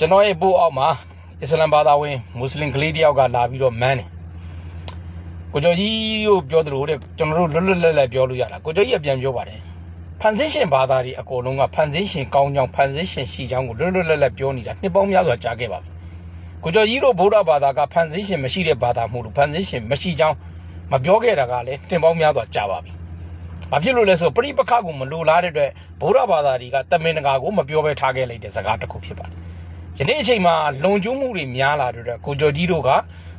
ကျွန်တော်ရဲ့ပို့အောက်မှာအစ္စလမ်ဘာသာဝင်မွတ်စလင်ကလေးတယောက်ကလာပြီးတော့မန်းတယ်ကိုကျော်ကြီးတို့ပြောသလိုတဲ့ကျွန်တော်တို့လွတ်လွတ်လပ်လပ်ပြောလို့ရတာကိုကျော်ကြီးကပြန်ပြောပါတယ်ဖန်ဆင်းရှင်ဘာသာတွေအကုန်လုံးကဖန်ဆင်းရှင်ကောင်းကြောင်းဖန်ဆင်းရှင်ရှိကြောင်းကိုလွတ်လွတ်လပ်လပ်ပြောနေတာနှစ်ပေါင်းများစွာကြာခဲ့ပါပြီကိုကျော်ကြီးတို့ဗုဒ္ဓဘာသာကဖန်ဆင်းရှင်မရှိတဲ့ဘာသာမဟုတ်ဘူးဖန်ဆင်းရှင်မရှိကြောင်းမပြောခဲ့တာကလည်းနှစ်ပေါင်းများစွာကြာပါပြီဘာဖြစ်လို့လဲဆိုတော့ပရိပခကိုမလိုလားတဲ့အတွက်ဗုဒ္ဓဘာသာတွေကတမင်တကာကိုမပြောဘဲထားခဲ့လိုက်တဲ့စကားတစ်ခုဖြစ်ပါတယ် ယနေ့အချိန်မှာလုံကျုံမှုတွေများလာတဲ့အတွက်ကိုကျော်ကြီးတို့က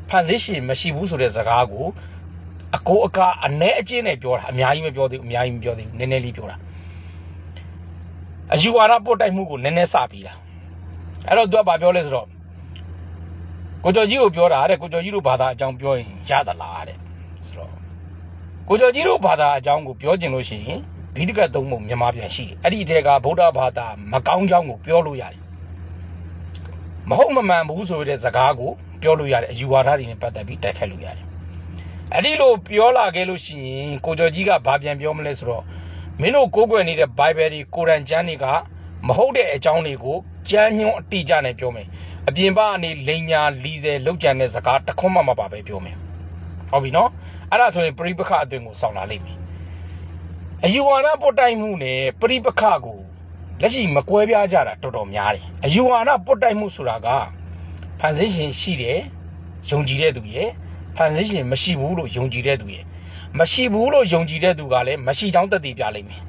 ဖန်ဆင်းရှင်မရှိဘူးဆိုတဲ့စကားကိုအကိုအကအ ਨੇ အကျင့်နဲ့ပြောတာအများကြီးမပြောသေးဘူးအများကြီးမပြောသေးဘူးနည်းနည်းလေးပြောတာအယူဝါဒပို့တိုက်မှုကိုနည်းနည်းစပြီးတာအဲ့တော့သူကဘာပြောလဲဆိုတော့ကိုကျော်ကြီးကိုပြောတာတဲ့ကိုကျော်ကြီးတို့ဘာသာအကြောင်းပြောရင်ရသလားတဲ့ဆိုတော့ကိုကျော်ကြီးတို့ဘာသာအကြောင်းကိုပြောချင်လို့ရှိရင်ဗိဓကတ်သုံးပုံမြန်မာပြန်ရှိတယ်အဲ့ဒီထဲကဗုဒ္ဓဘာသာမကောင်းကြောင်းကိုပြောလို့ရတယ် မဟုတ်မမှန်ဘူးဆိုတဲ့စကားကိုပြောလို့ရတယ်အယူဝါဒတွေနဲ့ပတ်သက်ပြီးတိုက်ခိုက်လို့ရတယ်အဲ့ဒီလိုပြောလာခဲ့လို့ရှိရင်ကိုကျော်ကြီးကဘာပြန်ပြောမလဲဆိုတော့မင်းတို့ကိုးကွယ်နေတဲ့ Bible တွေကိုရန်ကျမ်းတွေကမဟုတ်တဲ့အကြောင်းတွေကိုကျမ်းညွှန်းအတိအကျနဲ့ပြောမယ်အပြင်ပကနေလိန်ညာလီဆယ်လောက်ကျန်တဲ့စကားတစ်ခွန်းမှမပါပဲပြောမယ်ဟုတ်ပြီနော်အဲ့ဒါဆိုရင်ပြိပခအသွင်ကိုစောင့်လာလိမ့်မယ်အယူဝါဒပုတ်တိုက်မှုနဲ့ပြိပခကို လက်ရှိမကွဲပြားကြတာတော်တော်များတယ်အယူဝါဒပုတ်တိုက်မှုဆိုတာကဖန်ဆင်းရှင်ရှိတယ်ယုံကြည်တဲ့သူရဲ့ဖန်ဆင်းရှင်မရှိဘူးလို့ယုံကြည်တဲ့သူရဲ့မရှိဘူးလို့ယုံကြည်တဲ့သူကလည်းမရှိချောင်းတက်တည်ပြလိမ့်မယ်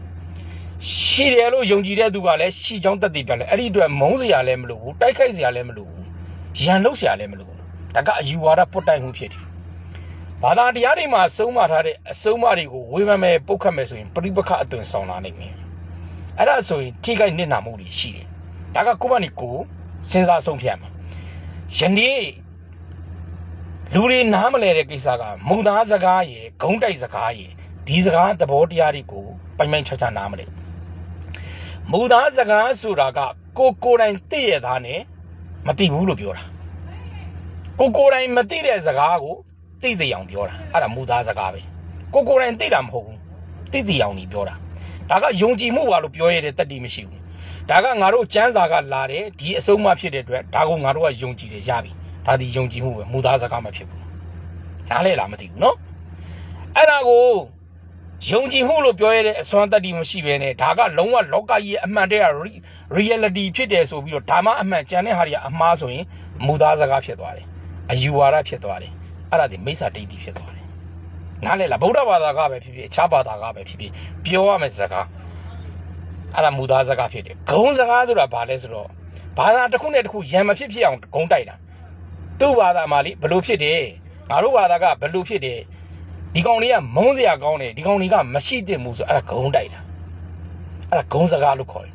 ရှိတယ်လို့ယုံကြည်တဲ့သူကလည်းရှိချောင်းတက်တည်ပြလိမ့်အဲ့ဒီအတွက်မုန်းစရာလည်းမလိုဘူးတိုက်ခိုက်စရာလည်းမလိုဘူးရန်လုပ်စရာလည်းမလိုဘူးဒါကအယူဝါဒပုတ်တိုက်မှုဖြစ်တယ်ဘာသာတရားတွေမှာစုံမထားတဲ့အစုံမတွေကိုဝေဖန်မယ်ပုတ်ခတ်မယ်ဆိုရင်ပြိပခအသွင်ဆောင်လာနိုင်မယ် အဲ့ဒါဆိုရင်ထိခိုက်နစ်နာမှုတွေရှိတယ်ဒါကကိုယ့်ဘာနေကိုယ်စဉ်းစားဆုံးဖြတ်မှာယနေ့လူတွေနားမလဲတဲ့ကိစ္စကမုံသားစကားရယ်ဂုံးတိုက်စကားရယ်ဒီစကားသဘောတရားတွေကိုပိုင်ပိုင်ချာချာနားမလဲမုံသားစကားဆိုတာကကိုကိုယ်တိုင်သိရသားနဲ့မသိဘူးလို့ပြောတာကိုကိုယ်တိုင်မသိတဲ့စကားကိုသိသိအောင်ပြောတာအဲ့ဒါမူသားစကားပဲကိုကိုယ်တိုင်သိတာမဟုတ်ဘူးသိသိအောင်နေပြောတာ ဒါကယုံကြည်မှုပါလို့ပြောရတဲ့တတ္တိမရှိဘူးဒါကငါတို့စံစာကလာတယ်ဒီအဆုံးမဖြစ်တဲ့အတွက်ဒါကိုငါတို့ကယုံကြည်တယ်ရပြီဒါဒီယုံကြည်မှုပဲမူသားစကားမဖြစ်ဘူးနားလဲလားမသိဘူးနော်အဲ့ဒါကိုယုံကြည်မှုလို့ပြောရတဲ့အစွမ်းတတ္တိမရှိဘဲနဲ့ဒါကလုံးဝလောကကြီးရဲ့အမှန်တရား reality ဖြစ်တယ်ဆိုပြီးတော့ဒါမှအမှန်ကြံတဲ့ဟာတွေကအမှားဆိုရင်မူသားစကားဖြစ်သွားတယ်အယူဝါဒဖြစ်သွားတယ်အဲ့ဒါဒီမိစ္ဆာဒိဋ္ဌိဖြစ်သွားတယ် နားလဲလားဗုဒ္ဓဘာသာကပဲဖြစ်ဖြစ်အခြားဘာသာကပဲဖြစ်ဖြစ်ပြောရမယ့်စကားအဲ့ဒါမူသားစကားဖြစ်တယ်ဂုံစကားဆိုတာဘာလဲဆိုတော့ဘာသာတစ်ခုနဲ့တစ်ခုရံမဖြစ်ဖြစ်အောင်ဂုံတိုက်တာသူ့ဘာသာမှာလေဘလို့ဖြစ်တယ်ငါတို့ဘာသာကဘလို့ဖြစ်တယ်ဒီကောင်လေးကမုန်းစရာကောင်းတယ်ဒီကောင်လေးကမရှိသင့်ဘူးဆိုအဲ့ဒါဂုံတိုက်တာအဲ့ဒါဂုံစကားလို့ခေါ်တယ်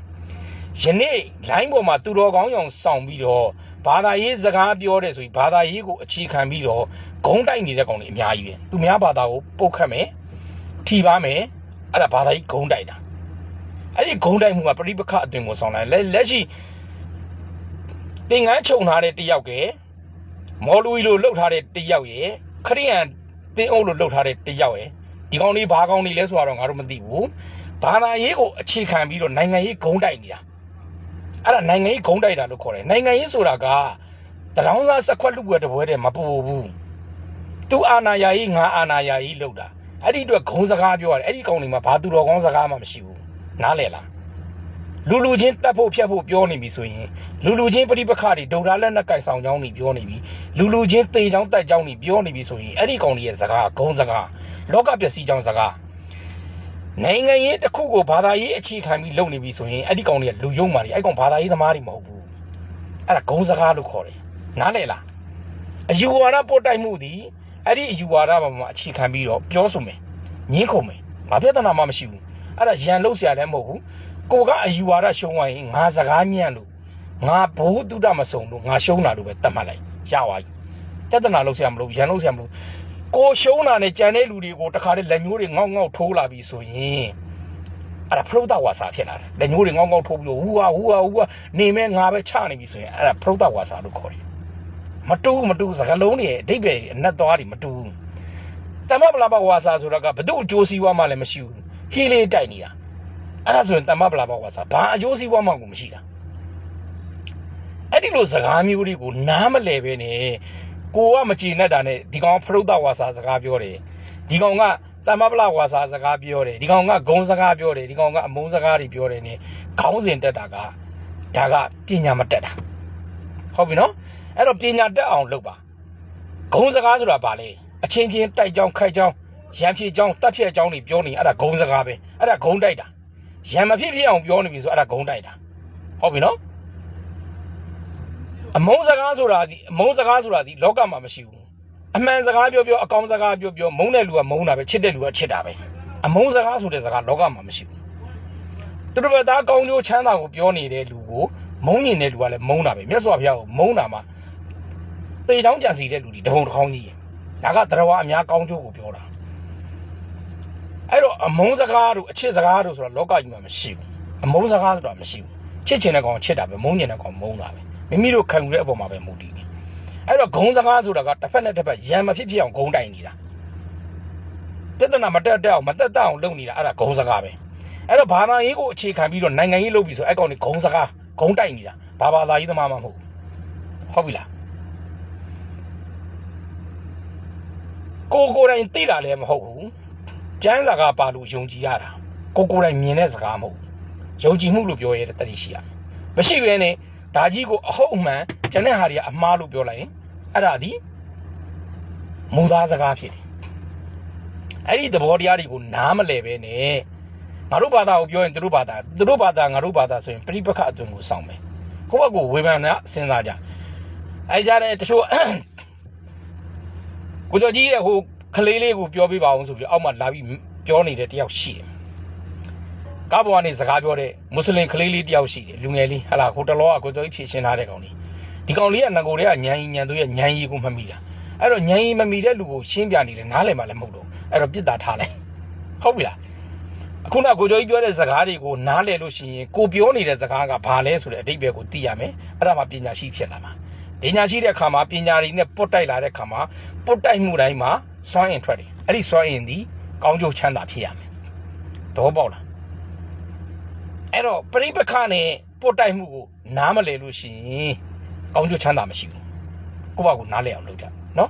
ယနေ့ line ပေါ်မှာသူတော်ကောင်းရောင်ဆောင်ပြီးတော့ ဘာသာရေးစကားပြောတယ်ဆိုပြီးဘာသာရေးကိုအခြေခံပြီးတော့ဂုံတိုက်နေတဲ့ကောင်တွေအများကြီးပဲသူများဘာသာကိုပုတ်ခတ်မယ်ထီပါမယ်အဲ့ဒါဘာသာရေးဂုံတိုက်တာအဲ့ဒီဂုံတိုက်မှုကပြိပခအသွင်ကိုဆောင်လာလက်လက်ရှိသင်္ကန်းခြုံထားတဲ့တယောက်ကမော်လူဝီလိုလှုပ်ထားတဲ့တယောက်ရဲ့ခရိယန်တင်းအုပ်လိုလှုပ်ထားတဲ့တယောက်ရဲ့ဒီကောင်လေးဘာကောင်လေးလဲဆိုတော့ငါတို့မသိဘူးဘာသာရေးကိုအခြေခံပြီးတော့နိုင်ငံရေးဂုံတိုက်နေတာ အဲ့ဒါနိုင်ငံရေးဂုံတိုက်တာလို့ခေါ်တယ်နိုင်ငံရေးဆိုတာကတရောင်းစားစက်ခွက်လူပွဲတပွဲတည်းမပူဘူးသူအာနာယာကြီးငါအာနာယာကြီးလှုပ်တာအဲ့ဒီအတွက်ဂုံစကားပြောရတယ်အဲ့ဒီကောင်လေးမှာဘာသူတော်ကောင်းစကားမှမရှိဘူးနားလဲလားလူလူချင်းတက်ဖို့ဖြတ်ဖို့ပြောနေပြီဆိုရင်လူလူချင်းပြိပခါတွေဒုံသားလက်နဲ့ကိုက်ဆောင်ကြောင်းနေပြောနေပြီလူလူချင်းတေချောင်းတက်ကြောင်းနေပြောနေပြီဆိုရင်အဲ့ဒီကောင်လေးရဲ့စကားဂုံစကားလောကပျက်စီးကြောင်းစကား နိုင်ငံရေးတစ်ခုကိုဘာသာရေးအခြေခံပြီးလုပ်နေပြီဆိုရင်အဲ့ဒီကောင်တွေကလူယုံမာတွေအဲ့ကောင်ဘာသာရေးသမားတွေမဟုတ်ဘူးအဲ့ဒါဂုံစကားလို့ခေါ်တယ်နားလဲလားအယူဝါဒပို့တိုက်မှုသည်အဲ့ဒီအယူဝါဒမှာမှာအခြေခံပြီးတော့ပြောဆိုမယ်ညင်းခုန်မယ်ဘာပြဿနာမှမရှိဘူးအဲ့ဒါရန်လို့ဆရာလည်းမဟုတ်ဘူးကိုကအယူဝါဒရှုံးသွားရင်ငါစကားညံ့လို့ငါဘ ഹു တုဒ္ဒမစုံလို့ငါရှုံးတာလို့ပဲတတ်မှတ်လိုက်ရပါပြီပြဿနာလို့ဆရာမလို့ရန်လို့ဆရာမလို့ ကိုရှုံးတာနဲ့ကြံတဲ့လူတွေကိုတခါတည်းလက်ညှိုးတွေငေါက်ငေါက်ထိုးလာပြီဆိုရင်အဲ့ဒါဖရုဒ္ဒဝါစာဖြစ်လာတယ်လက်ညှိုးတွေငေါက်ငေါက်ထိုးပြီးတော့ဟူဟာဟူဟာဟူဟာနေမဲ့ငါပဲချနေပြီဆိုရင်အဲ့ဒါဖရုဒ္ဒဝါစာလို့ခေါ်တယ်မတူးမတူးစကလုံးတွေအဓိပ္ပာယ်အနက်သွားတွေမတူးတမ္မပလာပဝါစာဆိုတာကဘသူ့အကျိုးစီးပွားမှလည်းမရှိဘူးဟီလေးတိုက်နေတာအဲ့ဒါဆိုရင်တမ္မပလာပဝါစာဘာအကျိုးစီးပွားမှကိုမရှိတာအဲ့ဒီလိုစကားမျိုးတွေကိုနားမလဲပဲနဲ့ ကိုကမကြည်နဲ့တာနဲ့ဒီကောင်ဖရုဒ္ဒဝါစာစကားပြောတယ်ဒီကောင်ကတမ္မပလဝါစာစကားပြောတယ်ဒီကောင်ကဂုံစကားပြောတယ်ဒီကောင်ကအမုန်းစကားတွေပြောတယ်နဲ့ခေါင်းစဉ်တက်တာကဒါကပညာမတက်တာဟုတ်ပြီနော်အဲ့တော့ပညာတက်အောင်လုပ်ပါဂုံစကားဆိုတာဘာလဲအချင်းချင်းတိုက်ကြောင်းခိုက်ကြောင်းရံဖြည့်ကြောင်းတက်ဖြည့်ကြောင်းတွေပြောနေအဲ့ဒါဂုံစကားပဲအဲ့ဒါဂုံတိုက်တာရံမဖြစ်ဖြစ်အောင်ပြောနေပြီဆိုအဲ့ဒါဂုံတိုက်တာဟုတ်ပြီနော် အမုန်းစကားဆိုတာဒီအမုန်းစကားဆိုတာဒီလောကမှာမရှိဘူးအမှန်စကားပြောပြောအကောင်းစကားပြောပြောမုန်းတဲ့လူကမုန်းတာပဲချစ်တဲ့လူကချစ်တာပဲအမုန်းစကားဆိုတဲ့စကားလောကမှာမရှိဘူးသူတို့ဘသားကောင်းကျိုးချမ်းသာကိုပြောနေတဲ့လူကိုမုန်းနေတဲ့လူကလည်းမုန်းတာပဲမြတ်စွာဘုရားကိုမုန်းတာမှာသေချောင်းကြံစီတဲ့လူတွေတဟုန်တစ်ခေါင်းကြီးဒါကတရားဝအများကောင်းကျိုးကိုပြောတာအဲ့တော့အမုန်းစကားတို့အချစ်စကားတို့ဆိုတာလောကကြီးမှာမရှိဘူးအမုန်းစကားဆိုတာမရှိဘူးချစ်ချင်တဲ့ကောင်ချစ်တာပဲမုန်းချင်တဲ့ကောင်မုန်းတာပဲ မိမိတို့ခံယူတဲ့အပေါ်မှာပဲမူတည်တယ်အဲ့တော့ဂုံစကားဆိုတာကတစ်ဖက်နဲ့တစ်ဖက်ရံမဖြစ်ဖြစ်အောင်ဂုံတိုင်နေတာပြဿနာမတက်တက်အောင်မတက်တက်အောင်လုပ်နေတာအဲ့ဒါဂုံစကားပဲအဲ့တော့ဘာသာရေးကိုအခြေခံပြီးတော့နိုင်ငံရေးလုပ်ပြီးဆိုအဲ့ကောင်တွေဂုံစကားဂုံတိုင်နေတာဘာဘာသာရေးသမားမှမဟုတ်ဘူးဟုတ်ပြီလားကိုကိုယ်တိုင်သိတာလည်းမဟုတ်ဘူးကျမ်းစာကပါလို့ယုံကြည်ရတာကိုကိုယ်တိုင်မြင်တဲ့စကားမဟုတ်ဘူးယုံကြည်မှုလို့ပြောရတဲ့တတိရှိရမယ်မရှိဘဲနဲ့ ဒါကြီးကိုအဟုတ်အမှန်ကျန်တဲ့ဟာတွေကအမှားလို့ပြောလိုက်ရင်အဲ့ဒါဒီမူသားစကားဖြစ်တယ်အဲ့ဒီသဘောတရားတွေကိုနားမလဲပဲနဲ့ငါတို့ဘာသာကိုပြောရင်သူတို့ဘာသာသူတို့ဘာသာငါတို့ဘာသာဆိုရင်ပြိပခအသွင်ကိုစောင့်မယ်ကိုယ့်ဘက်ကိုဝေဖန်တာစဉ်းစားကြအဲ့ကြတဲ့တချို့ကိုကျော်ကြီးရဲ့ဟိုကလေးလေးကိုပြောပြပါအောင်ဆိုပြီးအောက်မှာလာပြီးပြောနေတဲ့တယောက်ရှိတယ် ကားပေါ်ကနေစကားပြောတဲ့မွတ်စလင်ကလေးလေးတယောက်ရှိတယ်လူငယ်လေးဟာလာကိုတလောကကိုကျော်ကြီးဖြည့်ရှင်းထားတဲ့ကောင်လေးဒီကောင်လေးကငကိုတွေကညံကြီးညံသူရဲ့ညံကြီးကိုမမိတာအဲ့တော့ညံကြီးမမိတဲ့လူကိုရှင်းပြနေတယ်နားလည်မှလည်းမဟုတ်တော့အဲ့တော့ပြစ်တာထားလိုက်ဟုတ်ပြီလားအခုနကကိုကျော်ကြီးပြောတဲ့စကားတွေကိုနားလည်လို့ရှိရင်ကိုပြောနေတဲ့စကားကဘာလဲဆိုတဲ့အဓိပ္ပာယ်ကိုသိရမယ်အဲ့ဒါမှပညာရှိဖြစ်လာမှာပညာရှိတဲ့အခါမှာပညာတွေနဲ့ပုတ်တိုက်လာတဲ့အခါမှာပုတ်တိုက်မှုတိုင်းမှာစွမ်းအင်ထွက်တယ်အဲ့ဒီစွမ်းအင်ဒီကောင်းကျိုးချမ်းသာဖြစ်ရမယ်တော့ပေါက်လား အဲ့တော့ပြိပခနဲ့ပုတ်တိုက်မှုကိုနားမလည်လို့ရှိရင်ကောင်းကျိုးချမ်းသာမရှိဘူးကိုယ့်ဘာကိုနားလည်အောင်လုပ်ကြနော်